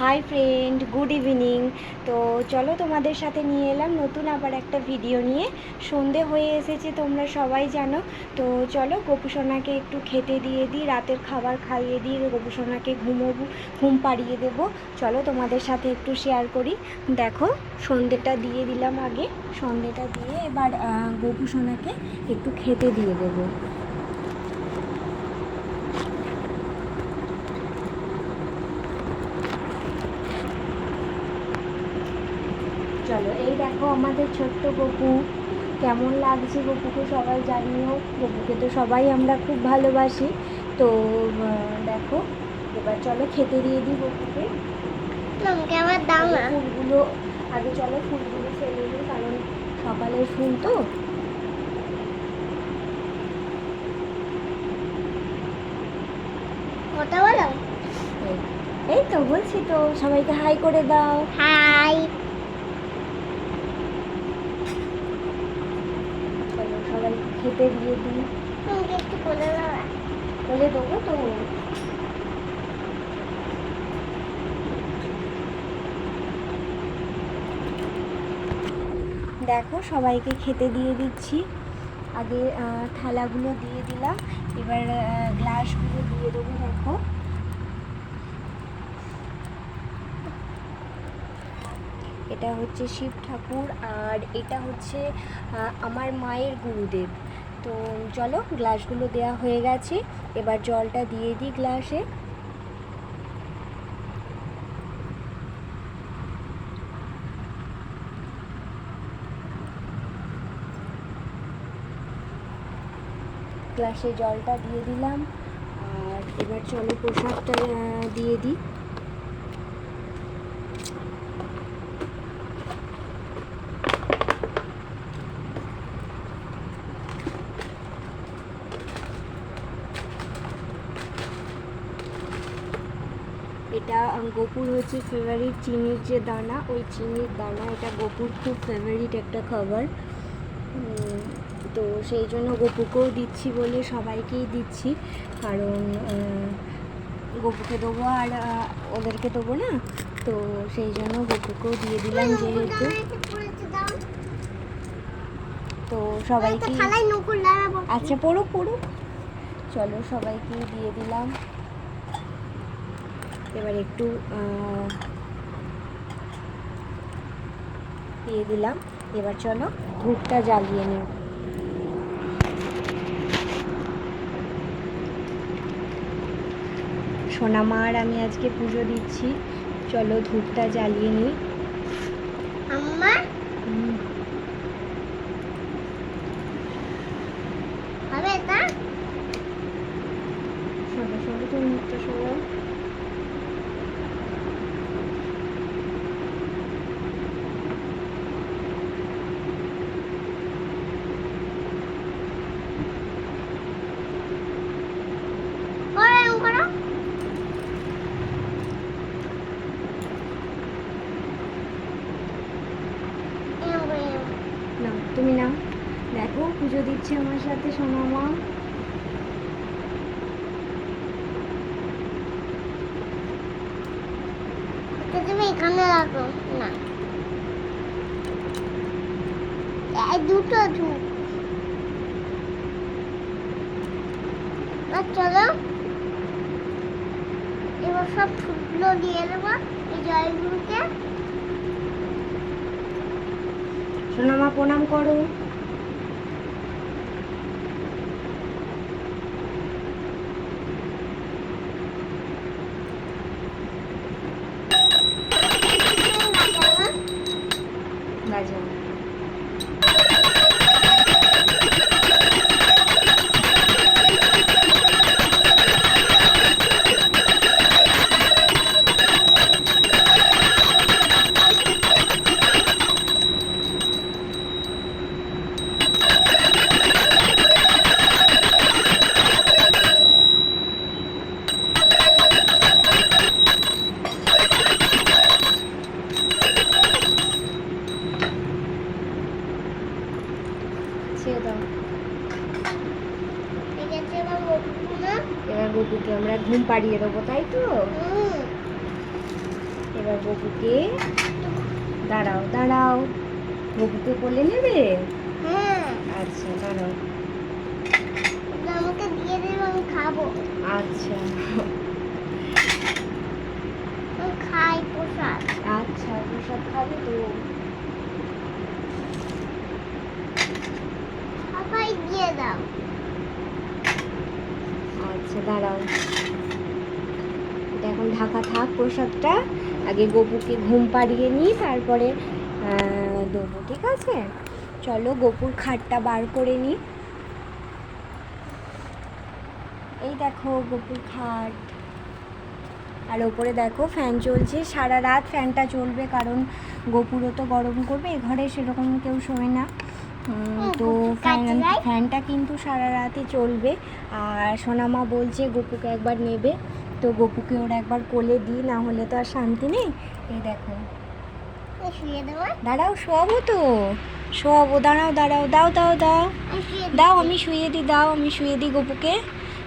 Hi friend good evening তো চলো তোমাদের সাথে নিয়ে এলাম নতুন আবার একটা ভিডিও নিয়ে। সন্ধে হয়ে এসেছে, তোমরা সবাই জানো। তো চলো গোপুসোনাকে একটু খেতে দিয়ে দিই, রাতের খাবার খাইয়ে দিই গোপুসোনাকে ঘুমোবো ঘুম পাড়িয়ে দেব। চলো তোমাদের সাথে একটু শেয়ার করি। দেখো, সন্ধেটা দিয়ে দিলাম আগে। সন্ধেটা দিয়ে এবার গোপুসোনাকে একটু খেতে দিয়ে দেবো চলো এই দেখো আমাদের ছোট্ট গপু। কেমন লাগছে গপুকে সবাই জানিও? গপুকে তো সবাই আমরা খুব ভালোবাসি। তো দেখো এবার চলো খেতে দিয়ে দিই গপুকে। আমাকে আবার দাও আগে না ফুলগুলো আগে চলো ফুলগুলো ফেলে নিই কারণ সকালের ফুল তো। কথা বলো। এই- এই তো বলছি তো সবাইকে হাই করে দাও। হাই চলো সবাই খেতে দিয়ে দিই। একটু। বলে দেবো তো? দেখো সবাইকে খেতে দিয়ে দিচ্ছি। আগে থালাগুলো দিয়ে দিলাম। এবার গ্লাসগুলো দিয়ে দেবো দেখো। এটা হচ্ছে শিব ঠাকুর আর এটা হচ্ছে আমার মায়ের গুরুদেব। তো চলো গ্লাসগুলো দেওয়া হয়ে গেছে। এবার জলটা দিয়ে দিই গ্লাসে। গ্লাসে জলটা দিয়ে দিলাম। আর এবার চলো প্রসাদটা দিয়ে দিই। আহ, গোপুর হচ্ছে ফেভারিট চিনির যে দানা ওই চিনির দানা এটা গোপুর খুব ফেভারিট একটা খাবার। তো সেই জন্য গোপুকেও দিচ্ছি বলে সবাইকেই দিচ্ছি। কারণ গোপুকে দেবো আর ওদেরকে দেবো না? তো সেই জন্য গোপুকেও দিয়ে দিলাম যেহেতু। তো সবাইকে আচ্ছা পড়ো পড়ো। চলো সবাইকে দিয়ে দিলাম। এবার একটু দিয়ে দিলাম। এবার চলো ধূপটা জ্বালিয়ে নিই সোনামার আমি আজকে পুজো দিচ্ছি। চলো ধূপটা জ্বালিয়ে নিই। আম্মা? হুম, হবে তা? সরো সরো তুমি মুখটা সরো করো এরম করো এরম করে এরম। না তুমি নাও দেখো পুজো দিচ্ছে আমার সাথে সোনামা এটা তুমি এখানে রাখো। না। দুটো ধূপ। চলো। এবার সব ফুলগুলো দিয়ে দেবো এই জলগুলোতে সোনামা প্রণাম করো বাজাও ছেড়ে দাও ঠিক আছে এবার পাড়িয়ে দেবো তাই তো? হুম এবার গপুকে দাঁড়াও দাঁড়াও। গপুকে কোলে নেবে? আচ্ছা দাঁড়াও। আমাকে দিয়ে দেবে আমি খাব। আচ্ছা। খাই প্রসাদ। আচ্ছা প্রসাদ খাবে তো। সবাই দিয়ে দাও। আচ্ছা দাঁড়াও। এখন ঢাকা থাক প্রসাদটা। আগে গপুকে ঘুম পাড়িয়ে নিই তারপরে দেবো ঠিক আছে? চলো গপুর খাটটা বার করে নিই। এই দেখো গপুর খাট। আর ওপরে দেখো ফ্যান চলছে। সারা রাত ফ্যানটা চলবে কারণ গোপুরও তো গরম করবে এ ঘরে সেরকম কেউ শোয় না। তো ফ্যান ফ্যানটা কিন্তু সারা রাতই চলবে। আর সোনামা বলছে গপুকে একবার নেবে। তো গপুকে ওরা একবার কোলে দিই না হলে তো আর শান্তি নেই। এই দেখো। দাঁড়াও শোয়াবো তো। শোয়াবো দাঁড়াও দাঁড়াও দাও দাও দাও। দাও আমি শুয়ে দিই দাও আমি শুয়ে দিই গপুকে।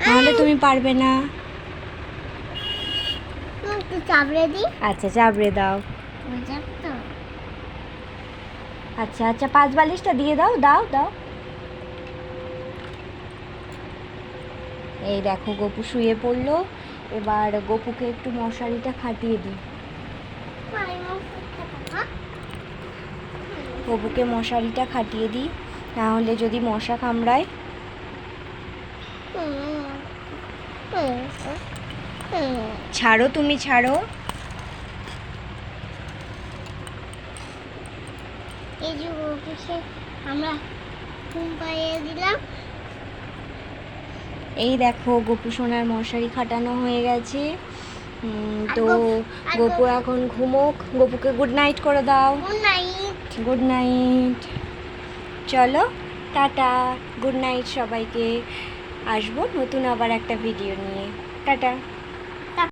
নাহলে তুমি পারবে না। চাপড়ে দিই। আচ্ছা চাবড়ে দাও। তো। আচ্ছা আচ্ছা পাঁচ বালিশটা দিয়ে দাও দাও দাও। এই দেখো গপু শুয়ে পড়ল। এবার গপুকে একটু মশারিটা খাটিয়ে দিই? গপুকে মশারিটা খাটিয়ে দিই, না হলে যদি মশা কামড়ায়। ছাড়ো তুমি, ছাড়ো এই যে আমরা ঘুম পাইয়ে দিলাম এই দেখো গপু সোনার মশারি খাটানো হয়ে গেছে। তো গপু- এখন ঘুমোক। গপুকে গুড নাইট করে দাও। নাইট গুড নাইট চলো টাটা। গুড নাইট সবাইকে। আসব নতুন আবার একটা ভিডিও নিয়ে। টাটা।